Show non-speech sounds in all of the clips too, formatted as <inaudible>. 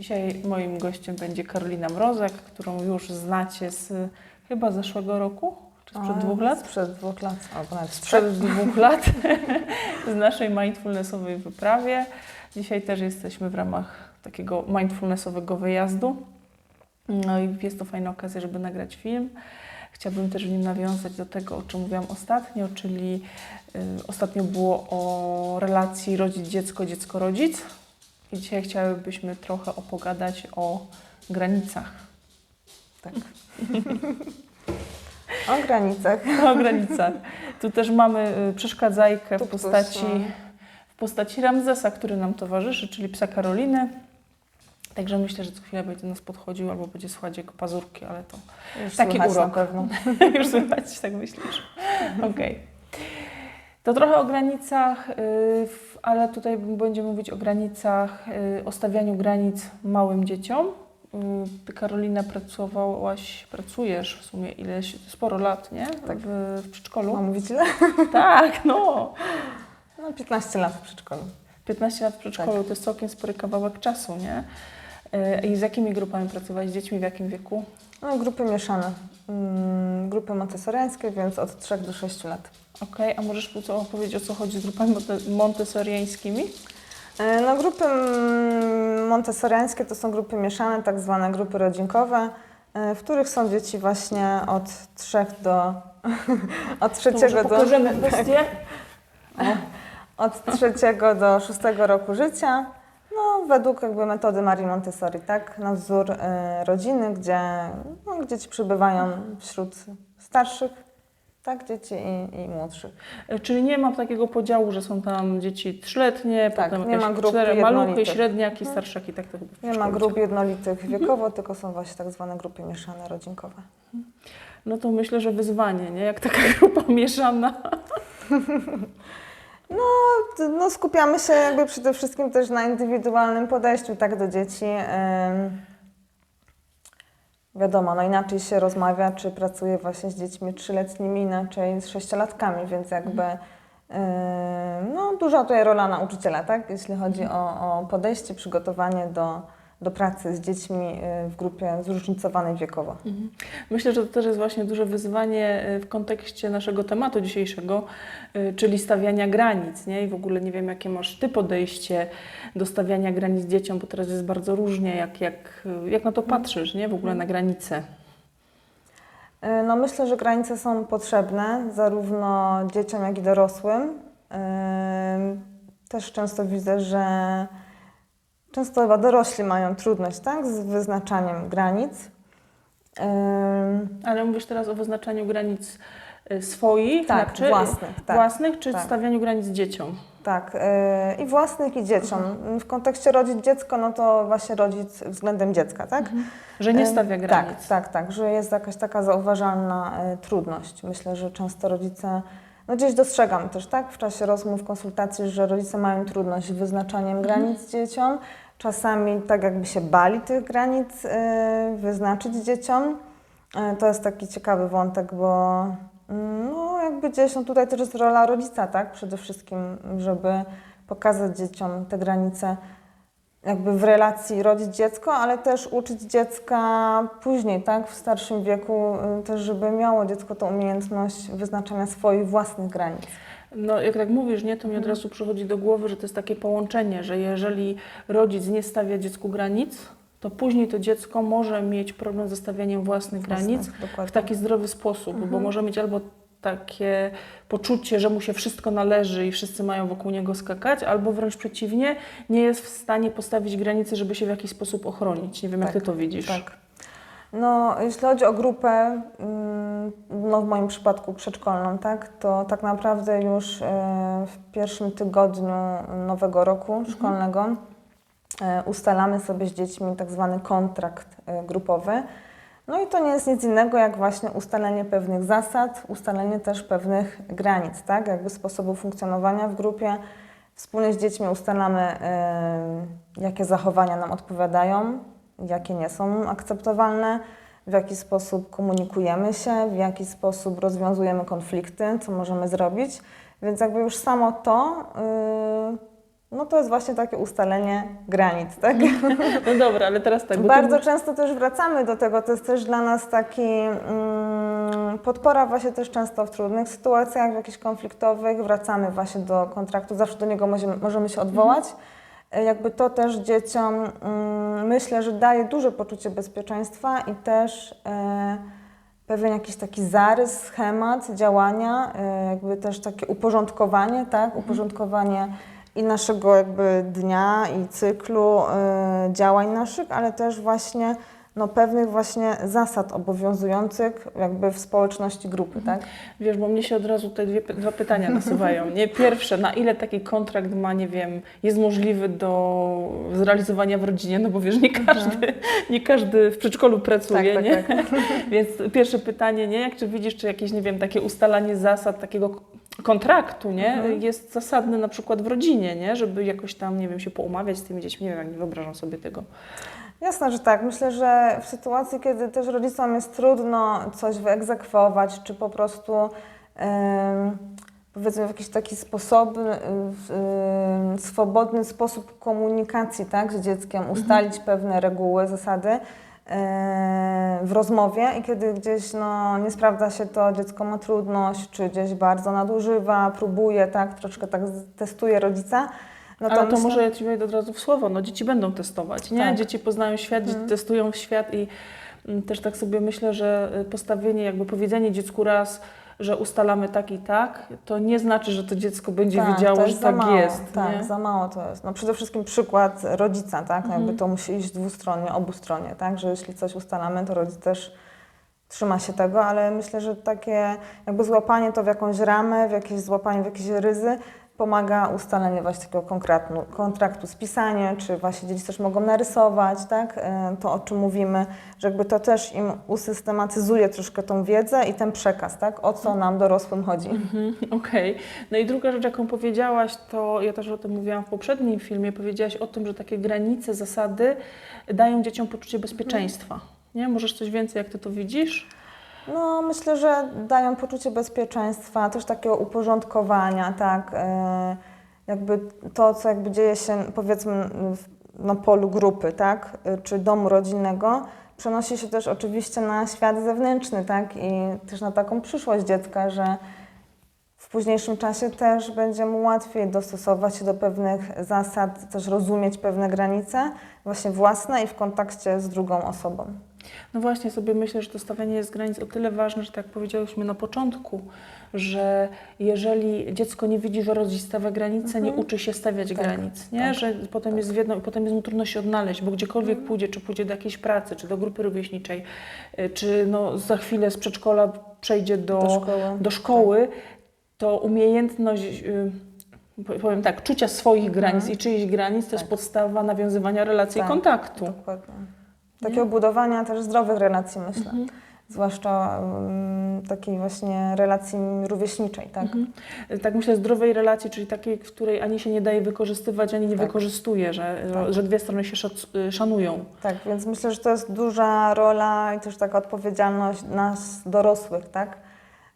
Dzisiaj moim gościem będzie Karolina Mrozek, którą już znacie z chyba zeszłego roku, czy sprzed A, dwóch lat? Sprzed dwóch lat, albo nawet Sprzed dwóch lat <laughs> z naszej mindfulnessowej wyprawie. Dzisiaj też jesteśmy w ramach takiego mindfulnessowego wyjazdu. No i jest to fajna okazja, żeby nagrać film. Chciałabym też w nim nawiązać do tego, o czym mówiłam ostatnio, czyli y, ostatnio było o relacji rodzic-dziecko, dziecko-rodzic. I dzisiaj chciałybyśmy trochę opogadać o granicach. Tak. o granicach. <laughs> O granicach. Tu też mamy y, przeszkadzajkę w postaci, w postaci Ramzesa, który nam towarzyszy, czyli psa Karoliny. Także myślę, że co chwilę będzie do nas podchodził albo będzie słuchać jego pazurki, ale to Już Taki urok. na pewno. <laughs> już słychać, tak myślisz. Okej. To trochę o granicach, y, ale tutaj będziemy mówić o granicach, y, o stawianiu granic małym dzieciom. Ty, Karolina, pracowałaś, pracujesz w sumie ileś, sporo lat, nie? Tak. W, w przedszkolu. Mam mówić ile? <laughs> Tak, no. No 15 lat w przedszkolu. 15 lat w przedszkolu to jest całkiem spory kawałek czasu, nie? Y, I z jakimi grupami pracowałaś? Z dziećmi w jakim wieku? No grupy mieszane. Mm, grupy montessoriańskie, więc od 3 do 6 lat. Okej, a możesz po co opowiedzieć, o co chodzi z grupami monte- montessoriańskimi? E, No grupy mm, montessoriańskie to są grupy mieszane, tak zwane grupy rodzinkowe, e, w których są dzieci właśnie od 3 do... <laughs> od To może trzeciego do... pokażemy <laughs> kwestię. od trzeciego do szóstego roku życia, no według jakby metody Marii Montessori, tak, na wzór e, rodziny, gdzie no, dzieci przybywają wśród starszych, tak, dzieci i, i młodszych. E, Czyli nie ma takiego podziału, że są tam dzieci trzyletnie, Tak, potem nie jakieś ma grup cztery maluchy, jednolitych. średniaki, No. starszaki, tak to chyba w Nie ma szkole grup działa. jednolitych wiekowo, tylko są właśnie tak zwane grupy mieszane, rodzinkowe. No to myślę, że wyzwanie, nie? Jak taka <laughs> grupa mieszana. <laughs> No, skupiamy się jakby przede wszystkim też na indywidualnym podejściu tak do dzieci. Ym, Wiadomo, no inaczej się rozmawia, czy pracuje właśnie z dziećmi trzyletnimi, inaczej z sześciolatkami, więc jakby ym, no, duża tutaj rola nauczyciela, tak? Jeśli chodzi o, o podejście, przygotowanie do, do pracy z dziećmi y, w grupie zróżnicowanej wiekowo. Myślę, że to też jest właśnie duże wyzwanie e, w kontekście naszego tematu dzisiejszego, e, czyli stawiania granic, nie? I w ogóle nie wiem, jakie masz Ty podejście do stawiania granic dzieciom, bo teraz jest bardzo różnie, jak, jak, jak na to patrzysz, nie? W ogóle na granice. Y, No myślę, że granice są potrzebne zarówno dzieciom, jak i dorosłym. Ym, Też często widzę, że często chyba dorośli mają trudność tak, z wyznaczaniem granic. Ale mówisz teraz o wyznaczaniu granic e, swoich, Tak, znaczy, własnych, tak. własnych czy Tak. stawianiu granic dzieciom? Tak, y, i własnych, i dzieciom. W kontekście rodzic-dziecko, no to właśnie rodzic względem dziecka, tak? Że nie stawia granic. Tak, tak, tak, że jest jakaś taka zauważalna e, trudność. Myślę, że często rodzice, no gdzieś dostrzegam też, tak, w czasie rozmów, konsultacji, że rodzice mają trudność z wyznaczaniem granic dzieciom. Czasami tak jakby się bali tych granic e, wyznaczyć dzieciom. E, to jest taki ciekawy wątek, bo mm, no jakby gdzieś, no tutaj też jest rola rodzica, tak, przede wszystkim, żeby pokazać dzieciom te granice jakby w relacji rodzic-dziecko, ale też uczyć dziecka później, tak, w starszym wieku, y, też żeby miało dziecko tą umiejętność wyznaczania swoich własnych granic. No, jak tak mówisz, nie, to mi od Mhm. razu przychodzi do głowy, że to jest takie połączenie, że jeżeli rodzic nie stawia dziecku granic, to później to dziecko może mieć problem ze stawianiem własnych granic Własnych, w taki zdrowy sposób, bo Mhm. może mieć albo takie poczucie, że mu się wszystko należy i wszyscy mają wokół niego skakać, albo wręcz przeciwnie, nie jest w stanie postawić granicy, żeby się w jakiś sposób ochronić. Nie wiem, jak Tak, Ty to widzisz. Tak. No, jeśli chodzi o grupę, mm, no w moim przypadku przedszkolną, tak, to tak naprawdę już e, w pierwszym tygodniu nowego roku szkolnego e, ustalamy sobie z dziećmi tak zwany kontrakt e, grupowy. No i to nie jest nic innego jak właśnie ustalenie pewnych zasad, ustalenie też pewnych granic, tak, jakby sposobu funkcjonowania w grupie. Wspólnie z dziećmi ustalamy, e, jakie zachowania nam odpowiadają, jakie nie są akceptowalne, w jaki sposób komunikujemy się, w jaki sposób rozwiązujemy konflikty, co możemy zrobić. Więc jakby już samo to no to jest właśnie takie ustalenie granic, tak? <laughs> No dobra, ale teraz tak. ty Bardzo często też wracamy do tego, to jest też dla nas taki mm, podpora właśnie też często w trudnych sytuacjach, w jakichś konfliktowych, wracamy właśnie do kontraktu, zawsze do niego możemy, możemy się odwołać. E, Jakby to też dzieciom mm, myślę, że daje duże poczucie bezpieczeństwa i też e, pewien jakiś taki zarys, schemat działania, e, jakby też takie uporządkowanie, tak, uporządkowanie i naszego jakby dnia i cyklu e, działań naszych, ale też właśnie no, pewnych właśnie zasad obowiązujących jakby w społeczności grupy, tak? Wiesz, bo mnie się od razu te dwie, dwa pytania nasuwają. Nie? Pierwsze, na ile taki kontrakt ma, nie wiem, jest możliwy do zrealizowania w rodzinie, no bo wiesz, nie każdy, nie każdy w przedszkolu pracuje, Tak, tak, nie? <laughs> Więc pierwsze pytanie, nie? Jak czy widzisz, czy jakieś, nie wiem, takie ustalanie zasad takiego kontraktu, nie? Mhm. Jest zasadne na przykład w rodzinie, nie? Żeby jakoś tam, nie wiem, się poumawiać z tymi dziećmi. Nie wiem, jak nie wyobrażam sobie tego. Jasne, że tak. Myślę, że w sytuacji, kiedy też rodzicom jest trudno coś wyegzekwować, czy po prostu em, powiedzmy w jakiś taki sposobny, w, em, swobodny sposób komunikacji tak, z dzieckiem, ustalić pewne reguły, zasady w rozmowie i kiedy gdzieś no, nie sprawdza się to, dziecko ma trudność, czy gdzieś bardzo nadużywa, próbuje, tak, troszkę tak testuje rodzica, no Ale to myślę- może ja Ci wejdę od razu w słowo. No dzieci będą testować, nie? Tak. Dzieci poznają świat, dzieci testują świat i mm, też tak sobie myślę, że y, postawienie, jakby powiedzenie dziecku raz, że ustalamy tak i tak, to nie znaczy, że to dziecko będzie Tak, wiedziało, że tak mało, jest. Tak, nie? za mało to jest. No przede wszystkim przykład rodzica, tak? No Mhm. Jakby to musi iść dwustronnie, obustronnie, tak? Że jeśli coś ustalamy, to rodzic też trzyma się tego, ale myślę, że takie jakby złapanie to w jakąś ramę, w jakieś złapanie w jakieś ryzy pomaga ustalenie właśnie takiego kontraktu, kontraktu, spisanie, czy właśnie dzieci też mogą narysować, tak? E, To, o czym mówimy, że jakby to też im usystematyzuje troszkę tą wiedzę i ten przekaz, tak? O co nam dorosłym chodzi. Mhm, Okej. No i druga rzecz, jaką powiedziałaś, to ja też o tym mówiłam w poprzednim filmie, powiedziałaś o tym, że takie granice, zasady dają dzieciom poczucie bezpieczeństwa. Nie? Możesz coś więcej, jak Ty to widzisz? No, myślę, że dają poczucie bezpieczeństwa, też takiego uporządkowania, tak. e, Jakby to, co jakby dzieje się powiedzmy na polu grupy, tak, e, czy domu rodzinnego, przenosi się też oczywiście na świat zewnętrzny, tak, i też na taką przyszłość dziecka, że w późniejszym czasie też będzie mu łatwiej dostosować się do pewnych zasad, też rozumieć pewne granice, właśnie własne i w kontakcie z drugą osobą. No właśnie sobie myślę, że to stawianie jest granic o tyle ważne, że tak jak powiedziałyśmy na początku, że jeżeli dziecko nie widzi, że rodzic stawia granice, nie Mhm. uczy się stawiać Tak, granic, nie? tak, że potem jest w jedno, i potem jest mu trudno się odnaleźć, bo gdziekolwiek Mhm. pójdzie, czy pójdzie do jakiejś pracy, czy do grupy rówieśniczej, y, czy no za chwilę z przedszkola przejdzie do, Do szkoły. do szkoły, to umiejętność, y, powiem tak, czucia swoich granic i czyichś granic to jest Tak. podstawa nawiązywania relacji i Tak. kontaktu. Dokładnie. Takiego budowania też zdrowych relacji, myślę. Mhm. Zwłaszcza um, takiej właśnie relacji rówieśniczej, tak? Mhm. Tak myślę, zdrowej relacji, czyli takiej, w której ani się nie daje wykorzystywać, ani nie Tak. wykorzystuje, że, Tak. że dwie strony się y, szanują. Tak, więc myślę, że to jest duża rola i też taka odpowiedzialność nas dorosłych, tak?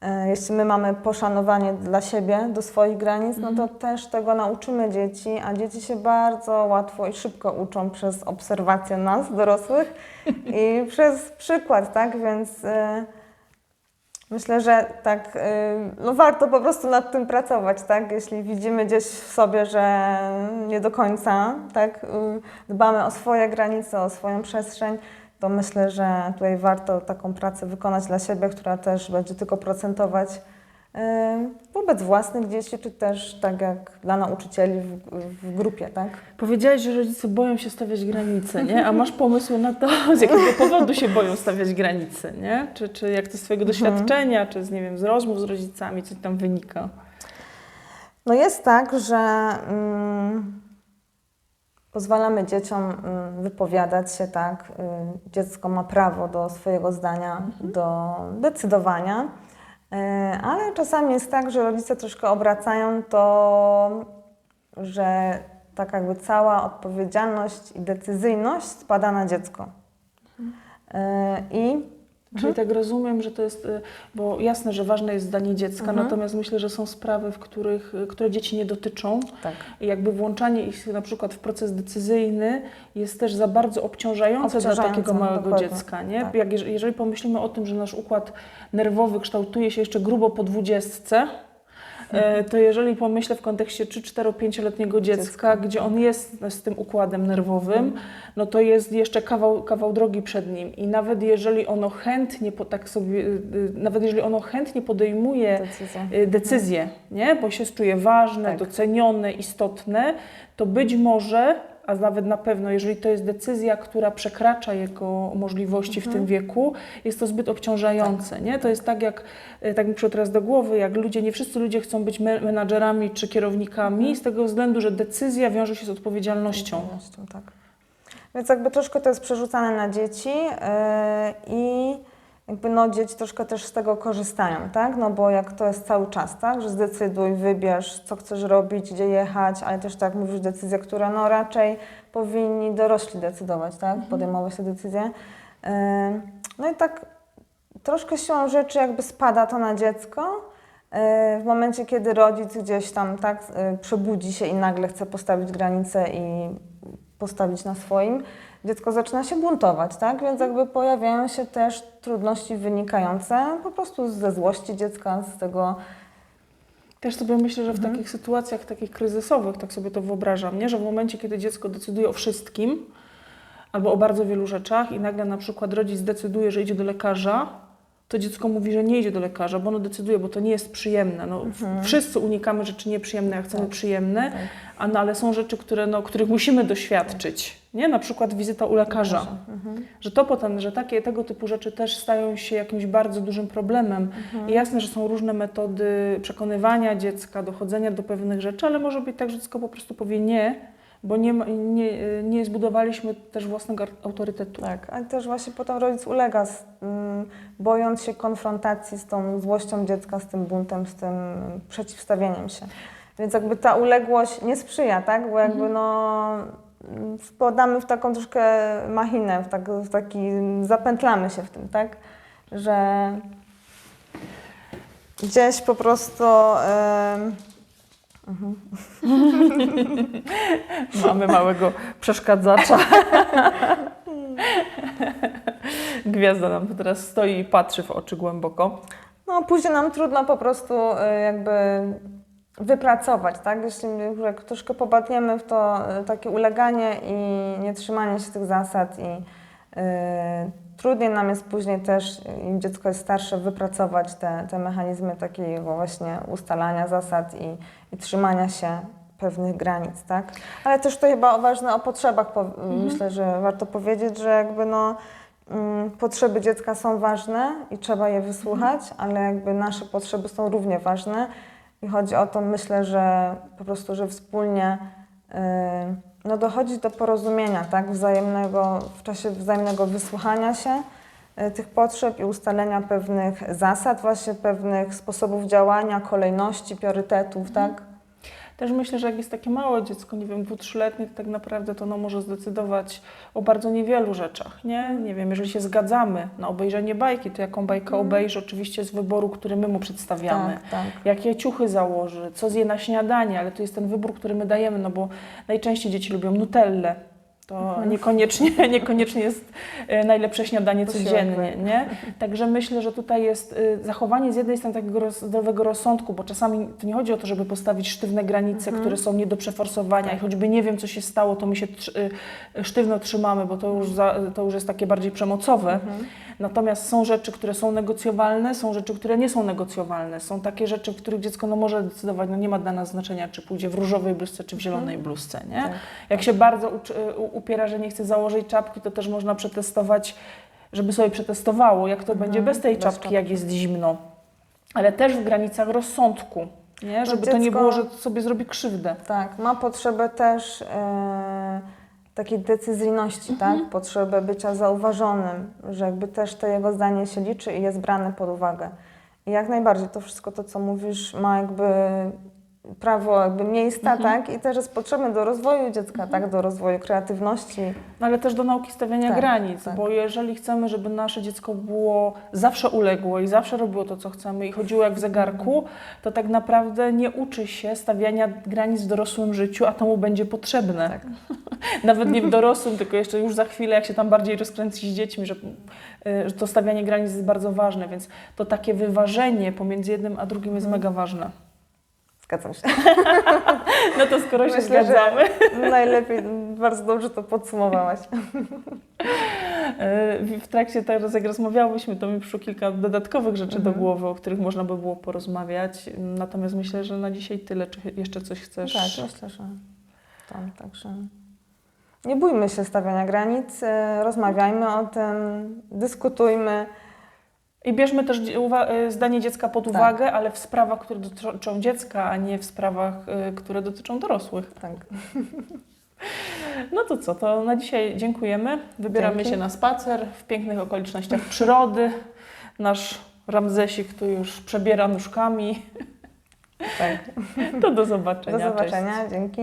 E, Jeśli my mamy poszanowanie dla siebie, do swoich granic, no to też tego nauczymy dzieci, a dzieci się bardzo łatwo i szybko uczą przez obserwację nas, dorosłych <laughs> i przez przykład, tak? Więc e, myślę, że tak, e, no warto po prostu nad tym pracować, tak? Jeśli widzimy gdzieś w sobie, że nie do końca, tak? e, Dbamy o swoje granice, o swoją przestrzeń, to myślę, że tutaj warto taką pracę wykonać dla siebie, która też będzie tylko procentować wobec własnych dzieci, czy też tak jak dla nauczycieli w, w grupie, tak? Powiedziałaś, że rodzice boją się stawiać granice, nie? A masz pomysły na to, <laughs> z jakiego powodu się boją stawiać granice, nie? Czy, czy jak to z Twojego doświadczenia, czy z, nie wiem, z rozmów z rodzicami, co tam wynika? No jest tak, że mm, pozwalamy dzieciom mm, wypowiadać się, tak. Y, dziecko ma prawo do swojego zdania, do decydowania, y, ale czasami jest tak, że rodzice troszkę obracają to, że tak jakby cała odpowiedzialność i decyzyjność spada na dziecko. Y, I Czyli tak rozumiem, że to jest, y, bo jasne, że ważne jest zdanie dziecka, Mhm. natomiast myślę, że są sprawy, w których, y, które dzieci nie dotyczą. Tak. I jakby włączanie ich na przykład w proces decyzyjny jest też za bardzo obciążające, dla takiego małego dokładnie. dziecka. Nie? Tak. Jak, jeż- jeżeli pomyślimy o tym, że nasz układ nerwowy kształtuje się jeszcze grubo po dwudziestce, to jeżeli pomyślę w kontekście 3-4-5-letniego dziecka, Dziecka. gdzie on jest z tym układem nerwowym, no to jest jeszcze kawał, kawał drogi przed nim. I nawet jeżeli ono chętnie, tak sobie, y, y, nawet jeżeli ono chętnie podejmuje y, decyzje, nie? bo się czuje ważne, Tak. docenione, istotne, to być może, a nawet na pewno, jeżeli to jest decyzja, która przekracza jego możliwości Mhm. w tym wieku, jest to zbyt obciążające. Nie? To jest tak, jak y, tak mi przyszło teraz do głowy, jak ludzie, nie wszyscy ludzie chcą być me- menadżerami czy kierownikami, Mhm. z tego względu, że decyzja wiąże się z odpowiedzialnością. Odpowiedzialnością, tak. Więc jakby troszkę to jest przerzucane na dzieci yy, i jakby no dzieci troszkę też z tego korzystają, tak? No bo jak to jest cały czas, tak? Że zdecyduj, wybierz, co chcesz robić, gdzie jechać, ale też tak mówisz, decyzje, które no raczej powinni dorośli decydować, tak? Podejmować te decyzje. Yy, no i tak troszkę siłą rzeczy jakby spada to na dziecko. W momencie, kiedy rodzic gdzieś tam tak yy, przebudzi się i nagle chce postawić granicę i postawić na swoim, dziecko zaczyna się buntować, tak? Więc jakby pojawiają się też trudności wynikające po prostu ze złości dziecka, z tego Też sobie myślę, że w Mhm. takich sytuacjach takich kryzysowych, tak sobie to wyobrażam, nie? że w momencie, kiedy dziecko decyduje o wszystkim albo o bardzo wielu rzeczach i nagle na przykład rodzic decyduje, że idzie do lekarza, to dziecko mówi, że nie idzie do lekarza, bo ono decyduje, bo to nie jest przyjemne. No, w- Wszyscy unikamy rzeczy nieprzyjemne, a chcemy Tak. przyjemne, Tak. a no, ale są rzeczy, które, no, których musimy doświadczyć. Nie? Na przykład wizyta u lekarza. Mhm. Że to potem, że takie tego typu rzeczy też stają się jakimś bardzo dużym problemem. Mhm. I jasne, że są różne metody przekonywania dziecka, dochodzenia do pewnych rzeczy, ale może być tak, że dziecko po prostu powie nie, bo nie, nie, nie zbudowaliśmy też własnego autorytetu. Tak, ale też właśnie potem rodzic ulega, z, mm, bojąc się konfrontacji z tą złością dziecka, z tym buntem, z tym przeciwstawieniem się. Więc jakby ta uległość nie sprzyja, tak? Bo jakby no mm, wpadamy w taką troszkę machinę, w, tak, w taki, zapętlamy się w tym, tak? Że gdzieś po prostu... em, <laughs> Mamy małego przeszkadzacza. <laughs> Gwiazda nam teraz stoi i patrzy w oczy głęboko. No, później nam trudno po prostu y, jakby wypracować, tak? Jeśli troszkę popadniemy w to y, takie uleganie i nietrzymanie się tych zasad i trudniej nam jest później też, im dziecko jest starsze, wypracować te, te mechanizmy takiego właśnie ustalania zasad i, i trzymania się pewnych granic, tak? Ale też to chyba ważne o potrzebach, po, myślę, że warto powiedzieć, że jakby no Mm, Potrzeby dziecka są ważne i trzeba je wysłuchać, ale jakby nasze potrzeby są równie ważne i chodzi o to, myślę, że po prostu, że wspólnie yy, no dochodzi do porozumienia, tak, wzajemnego, w czasie wzajemnego wysłuchania się yy, tych potrzeb i ustalenia pewnych zasad, właśnie pewnych sposobów działania, kolejności, priorytetów, tak? Też myślę, że jak jest takie małe dziecko, nie wiem, dwu, trzyletnie, to tak naprawdę to ono może zdecydować o bardzo niewielu rzeczach, nie? Nie wiem, jeżeli się zgadzamy na obejrzenie bajki, to jaką bajkę obejrzy, oczywiście z wyboru, który my mu przedstawiamy. Tak, tak. Jakie ciuchy założy, co zje na śniadanie, ale to jest ten wybór, który my dajemy, no bo najczęściej dzieci lubią nutellę. To Mhm. niekoniecznie, <laughs> niekoniecznie jest e, najlepsze śniadanie Posiłek, codziennie, tak. nie? Także myślę, że tutaj jest y, zachowanie z jednej strony takiego zdrowego rozsądku, bo czasami to nie chodzi o to, żeby postawić sztywne granice, Mhm. które są nie do przeforsowania Tak. i choćby nie wiem, co się stało, to my się y, sztywno trzymamy, bo to już, za, to już jest takie bardziej przemocowe. Mhm. Natomiast są rzeczy, które są negocjowalne, są rzeczy, które nie są negocjowalne. Są takie rzeczy, w których dziecko no, może decydować, no nie ma dla nas znaczenia, czy pójdzie w różowej bluzce, czy w zielonej bluzce, nie? Tak. Jak się bardzo upiera, że nie chce założyć czapki, to też można przetestować, żeby sobie przetestowało, jak to Mhm, będzie bez tej bez czapki, czapki. jak jest zimno. Ale też w granicach rozsądku, nie? To Żeby to nie dziecko- było, że sobie zrobi krzywdę. Tak, ma potrzebę też e, takiej decyzyjności, tak? Potrzebę bycia zauważonym, że jakby też to jego zdanie się liczy i jest brane pod uwagę. I jak najbardziej to wszystko to, co mówisz, ma jakby prawo jakby miejsca, Mhm. tak? I też jest potrzebny do rozwoju dziecka, tak? Do rozwoju kreatywności. No, ale też do nauki stawiania Tak, granic, tak. bo jeżeli chcemy, żeby nasze dziecko było zawsze uległe i zawsze robiło to, co chcemy i chodziło jak w zegarku, to tak naprawdę nie uczy się stawiania granic w dorosłym życiu, a to mu będzie potrzebne. Tak. <laughs> Nawet nie w dorosłym, tylko jeszcze już za chwilę, jak się tam bardziej rozkręci z dziećmi, że, y, że to stawianie granic jest bardzo ważne, więc to takie wyważenie pomiędzy jednym a drugim jest Mhm. mega ważne. Zgadzam się. <laughs> No to skoro się Myślę, że- zgadzamy, <laughs> Najlepiej, bardzo dobrze to podsumowałaś. Y, W trakcie teraz, jak rozmawiałyśmy, to mi przyszło kilka dodatkowych rzeczy Mhm. do głowy, o których można by było porozmawiać. Natomiast myślę, że na dzisiaj tyle. Czy jeszcze coś chcesz? Tak, myślę, że tam, także nie bójmy się stawiania granic, e, rozmawiajmy o tym, dyskutujmy. I bierzmy też y, zdanie dziecka pod Tak. uwagę, ale w sprawach, które dotyczą dziecka, a nie w sprawach, y, które dotyczą dorosłych. Tak. <laughs> No to co, to na dzisiaj dziękujemy. Wybieramy Dzięki. się na spacer w pięknych okolicznościach przyrody. Nasz Ramzesik tu już przebiera nóżkami. tak. <laughs> To do zobaczenia. Do Cześć. zobaczenia, dzięki.